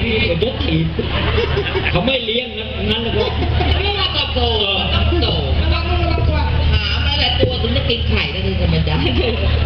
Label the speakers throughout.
Speaker 1: ไก่จังไรพี่เหมือนรถถีบเขาไม่เลี้ยงนะนั้นแล้วก็
Speaker 2: ไม่ว่ากับโตต้องโตไม่ต้องรู้ว่าหามาแต่ตัวถึงจะกินไข่ก็คือธรรมดา
Speaker 1: เรา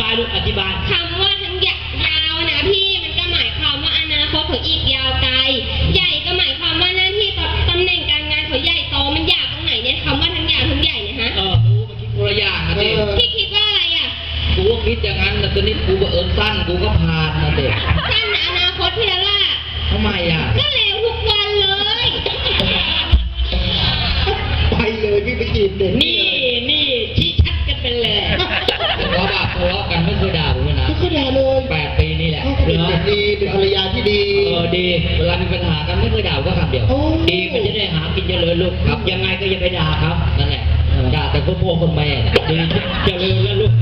Speaker 1: บาย
Speaker 3: ลูกอ
Speaker 1: ธิบาย
Speaker 3: คำว่าทั้งยายาวนะพี่มันก็หมายความว่าอนาคตเขาอีกยาวไกล ใหญ่ก็หมายความว่าหน้าที่ตำแหน่งการงานเขาใหญ่โตมันอยากตรงไหนเนี่ยคำว่าทั้งยาวทั้งใหญ่เนี่ยฮะ
Speaker 1: เออ
Speaker 2: กูมาคิดคนละอย่างนะเด็ก
Speaker 3: พี่คิดว่าอะไรอะ
Speaker 2: กูก็คิดอย่างนั้นนะตอนนี้กูก็เอิญสั้นกูก็ผ่านนะเด็ก
Speaker 3: สั้นอนาคตพี่ละล่ะ
Speaker 2: ทำไมอะ
Speaker 3: ก็เลวทุกวันเลย
Speaker 4: ไปเลยพี่ไปจีบเด็ก
Speaker 1: นี่นี่ ดี เว
Speaker 2: ลามีปัญหากันไม่เคยด่ากูก็คำเดียว
Speaker 4: โอ้
Speaker 1: ดีมันจะได้หากินเจริญลูกครับ ยังไงก็อย่าไปด่าครับ
Speaker 2: นั่นแหละด่าแต่พวกพวกคนแม่น่ะ
Speaker 1: ดีเจริญแล้วลูก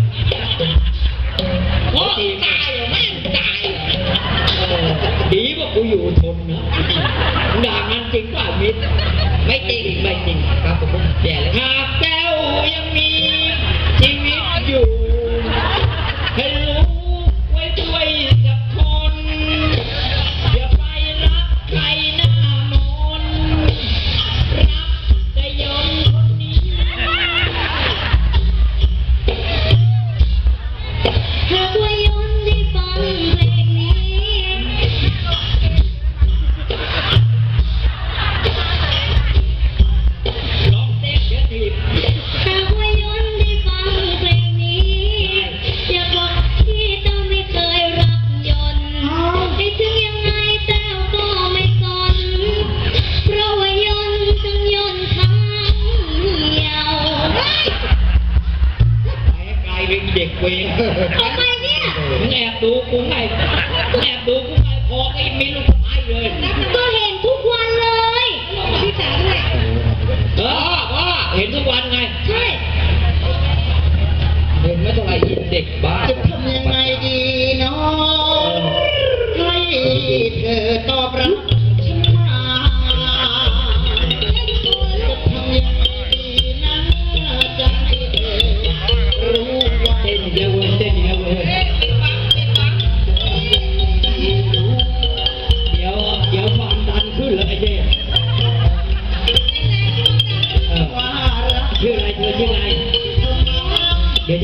Speaker 2: โอ้ตายเหรอแม่งตายเหรอ
Speaker 1: เออดีว่ากูอยู่ทนนะ
Speaker 2: เป็
Speaker 1: น
Speaker 3: เด็กเว
Speaker 1: ร
Speaker 3: ทำไมเนี่ย
Speaker 1: มึงแอบดูกูไงมึงแอบดูกูไงพอก็มีลูกสะใภ้เลย
Speaker 3: ทำไม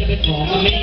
Speaker 3: จะไปขอแม่